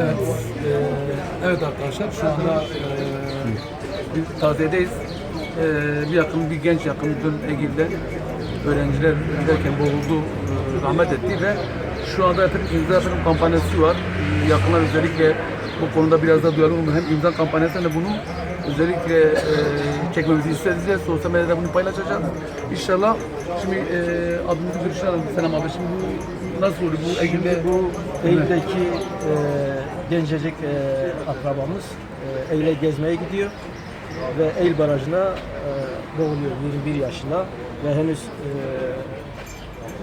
Evet, eee, evet arkadaşlar şu anda eee bir taziyedeyiz. Eee, bir yakın, bir genç yakın dün Egil'de öğrenciler giderken boğuldu, rahmet etti ve şu anda efendim imza efendim kampanyası var. Yakınlar özellikle bu konuda biraz da duyarlı oldu. Hem imza kampanyası hem de bunu özellikle eee çekmemizi istediler. Sosyal medyada bunu paylaşacağız. İnşallah şimdi eee adımızı görüşelim Selam abi. Şimdi bu nasıl olur? Bu Şimdi bu Eylül'deki e, gencecik e, akrabamız e, Eylül'e gezmeye gidiyor ve Eylül Barajı'na e, boğuluyor 21 yaşında ve henüz e,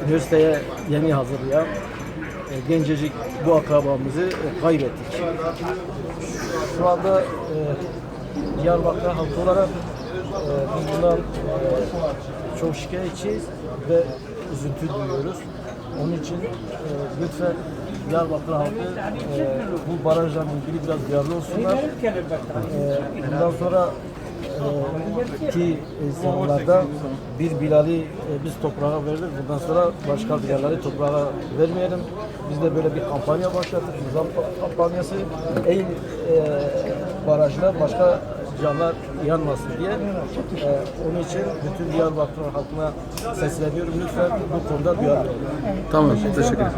üniversiteye yeni hazırlayan e, gencecik bu akrabamızı e, kaybettik. Şu anda e, Diyarbakır halkı olarak e, bundan e, çok şikayetçiyiz ve üzüntü duyuyoruz. Onun için e, lütfen Diyarbakır halkı e, bu barajla ilgili biraz duyarlı olsunlar. E, bundan sonra e, ki e, zamanlarda bir Bilal'i e, biz toprağa verdik. Bundan sonra başka Bilal'leri toprağa vermeyelim. Biz de böyle bir kampanya başlattık. Nizam kampanyası. Eyn e, barajına başka canlar yanmasın diye. E, onun için bütün Diyarbakır halkına sesleniyorum. Lütfen bu konuda duyarlı olun. Tamam, teşekkür ederim.